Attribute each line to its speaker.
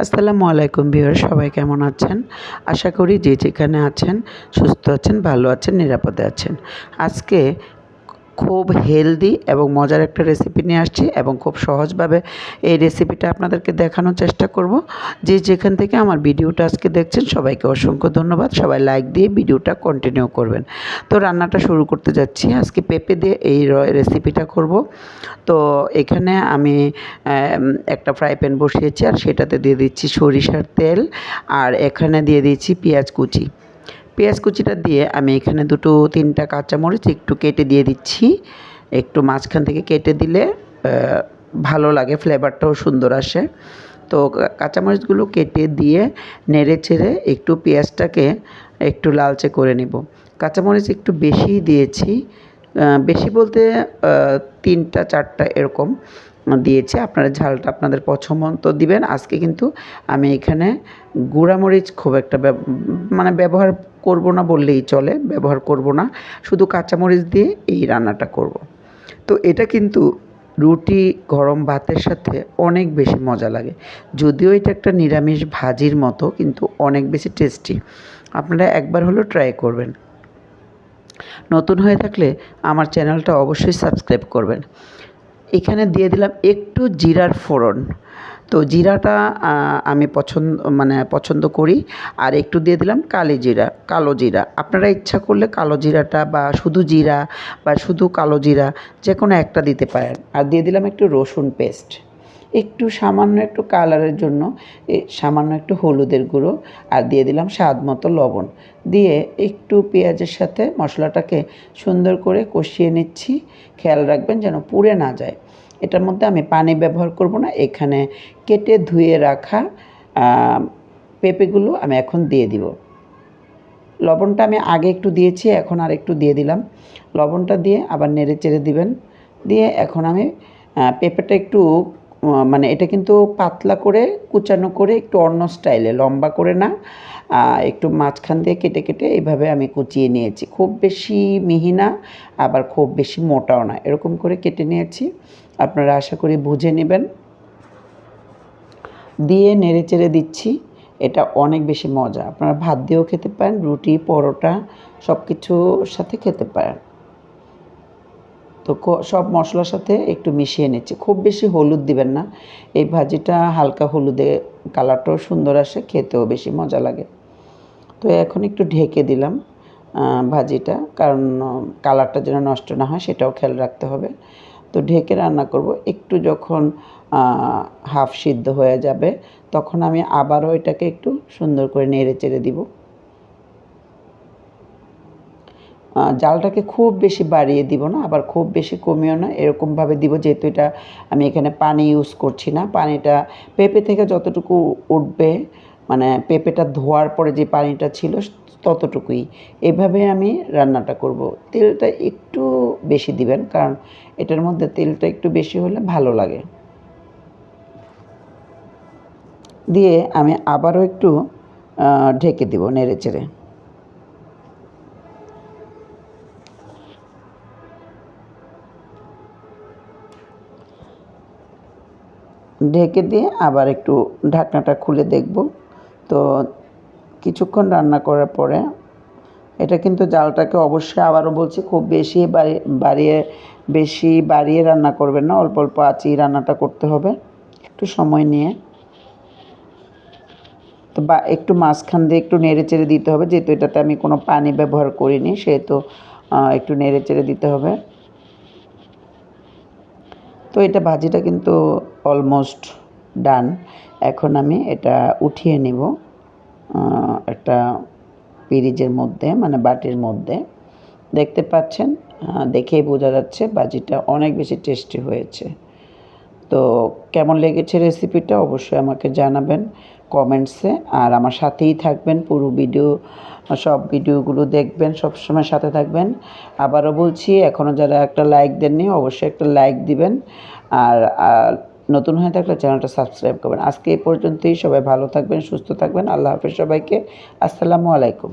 Speaker 1: আসসালামু আলাইকুম বিহার সবাই কেমন আছেন? আশা করি যে যেখানে আছেন, সুস্থ আছেন, ভালো আছেন, নিরাপদে আছেন। আজকে খুব হেলদি এবং মজার একটা রেসিপি নিয়ে আসছি এবং খুব সহজভাবে এই রেসিপিটা আপনাদেরকে দেখানোর চেষ্টা করব। যে যেখান থেকে আমার ভিডিওটা আজকে দেখছেন, সবাইকে অসংখ্য ধন্যবাদ। সবাই লাইক দিয়ে ভিডিওটা কন্টিনিউ করবেন। তো রান্নাটা শুরু করতে যাচ্ছি। আজকে পেঁপে দিয়ে এই রেসিপিটা করব। তো এখানে আমি একটা ফ্রাই প্যান বসিয়েছি আর সেটাতে দিয়ে দিচ্ছি সরিষার তেল আর এখানে দিয়ে দিচ্ছি পেঁয়াজ কুচি। পেঁয়াজ কুচিটা দিয়ে আমি এখানে দুটো, তিনটা কাঁচামরিচ একটু কেটে দিয়ে দিচ্ছি। একটু মাঝখান থেকে কেটে দিলে ভালো লাগে, ফ্লেভারটাও সুন্দর আসে। তো কাঁচামরিচগুলো কেটে দিয়ে নেড়ে চেড়ে একটু পেঁয়াজটাকে একটু লালচে করে নিব। কাঁচামরিচ একটু বেশিই দিয়েছি বেশি বলতে তিনটা, চারটা এরকম। দিয়েছি, আপনারা ঝালটা আপনাদের পছন্দ দিবেন। আজকে কিন্তু আমি এখানে গুঁড়ামরিচ খুব একটা মানে ব্যবহার করব না বললেই চলে, ব্যবহার করব না। শুধু কাঁচামরিচ দিয়ে এই রান্নাটা করব। তো এটা কিন্তু রুটি গরম ভাতের সাথে অনেক বেশি মজা লাগে। যদিও এটা একটা নিরামিষ ভাজির মতো, কিন্তু অনেক বেশি টেস্টি। আপনারা একবার হলেও ট্রাই করবেন। নতুন হয়ে থাকলে আমার চ্যানেলটা অবশ্যই সাবস্ক্রাইব করবেন। এখানে দিয়ে দিলাম একটু জিরার ফোড়ন। তো জিরাটা আমি পছন্দ মানে পছন্দ করি। আর একটু দিয়ে দিলাম কালি জিরা, কালো জিরা। আপনারা ইচ্ছা করলে কালো জিরাটা বা শুধু জিরা বা শুধু কালো জিরা যে কোনো একটা দিতে পারেন। আর দিয়ে দিলাম একটু রসুন পেস্ট। একটু সামান্য একটু কালারের জন্য সামান্য একটু হলুদের গুঁড়ো আর দিয়ে দিলাম স্বাদ মতো লবণ। দিয়ে একটু পেঁয়াজের সাথে মশলাটাকে সুন্দর করে কষিয়ে নিচ্ছি। খেয়াল রাখবেন যেন পুড়ে না যায়। এটার মধ্যে আমি পানি ব্যবহার করব না, এখানে কেটে ধুয়ে রাখা পেঁপেগুলো আমি এখন দিয়ে দিব। লবণটা আমি আগে একটু দিয়েছি, এখন আর একটু দিয়ে দিলাম। লবণটা দিয়ে আবার নেড়ে চেড়ে দিবেন। দিয়ে এখন আমি পেঁপেটা একটু মানে এটা কিন্তু পাতলা করে, কুচানো করে একটু অন্য স্টাইলে, লম্বা করে না। একটু মাঝখান দিয়ে কেটে কেটে এইভাবে আমি কুচিয়ে নিয়েছি। খুব বেশি মিহি না, আবার খুব বেশি মোটাও না। এরকম করে কেটে নিয়েছি। আপনারা আশা করি বুঝে নেবেন। দিয়ে নেড়ে চেড়ে দিচ্ছি। এটা অনেক বেশি মজা। আপনারা ভাত দিয়েও খেতে পারেন, রুটি, পরোটা সব কিছুর সাথে খেতে পারেন। তো সব মশলার সাথে একটু মিশিয়ে নিচ্ছি। খুব বেশি হলুদ দিবেন না। এই ভাজিটা হালকা হলুদে কালারটাও সুন্দর আসে, খেতেও বেশি মজা লাগে। তো এখন একটু ঢেকে দিলাম ভাজিটা, কারণ কালারটা যেন নষ্ট না হয় সেটাও খেয়াল রাখতে হবে। তো ঢেকে রান্না করব। একটু যখন হাফ সিদ্ধ হয়ে যাবে, তখন আমি আবারও এটাকে একটু সুন্দর করে নেড়ে চেড়ে দিব। জালটাকে খুব বেশি বাড়িয়ে দিব না, আবার খুব বেশি কমিও না, এরকমভাবে দিব যেহেতু এটা আমি এখানে পানি ইউজ করছি না। পানিটা পেঁপে থেকে যতটুকু উঠবে মানে পেঁপেটা ধোয়ার পরে যে পানিটা ছিল ততটুকুই। এভাবে আমি রান্নাটা করব। তেলটা একটু বেশি দিবেন, কারণ এটার মধ্যে তেলটা একটু বেশি হলে ভালো লাগে। দিয়ে আমি আবারও একটু ঢেকে দিব নেড়ে চেড়ে। ঢেকে দিয়ে আবার একটু ঢাকনাটা খুলে দেখব। তো কিছুক্ষণ রান্না করার পরে এটা কিন্তু জালটাকে অবশ্যই আবারও বলছি, খুব বেশি বাড়িয়ে বেশি বাড়িয়ে রান্না করবেন না, অল্প অল্প আঁচি রান্নাটা করতে হবে একটু সময় নিয়ে। তো বা একটু মাঝখান দিয়ে একটু নেড়ে চেড়ে দিতে হবে, যেহেতু এটাতে আমি কোনো পানি ব্যবহার করিনি, সেহেতু একটু নেড়ে চেড়ে দিতে হবে। তো এটা ভাজিটা কিন্তু অলমোস্ট ডান এখন আমি এটা উঠিয়ে নিব একটা পিরিজের মধ্যে মানে বাটির মধ্যে। দেখতে পাচ্ছেন? দেখেই বোঝা যাচ্ছে ভাজিটা অনেক বেশি টেস্টি হয়েছে। তো কেমন লেগেছে রেসিপিটা অবশ্যই আমাকে জানাবেন কমেন্টসে আর আমার সাথেই থাকবেন, পুরো ভিডিও সব ভিডিওগুলো দেখবেন, সবসময় সাথে থাকবেন। আবারও বলছি এখনও যারা একটা লাইক দেননি, অবশ্যই একটা লাইক দিবেন। আর নতুন হয়ে থাকলে চ্যানেলটা সাবস্ক্রাইব করবেন। আজকে এই পর্যন্তই, সবাই ভালো থাকবেন, সুস্থ থাকবেন। আল্লাহ হাফেজ সবাইকে। আসসালামু আলাইকুম।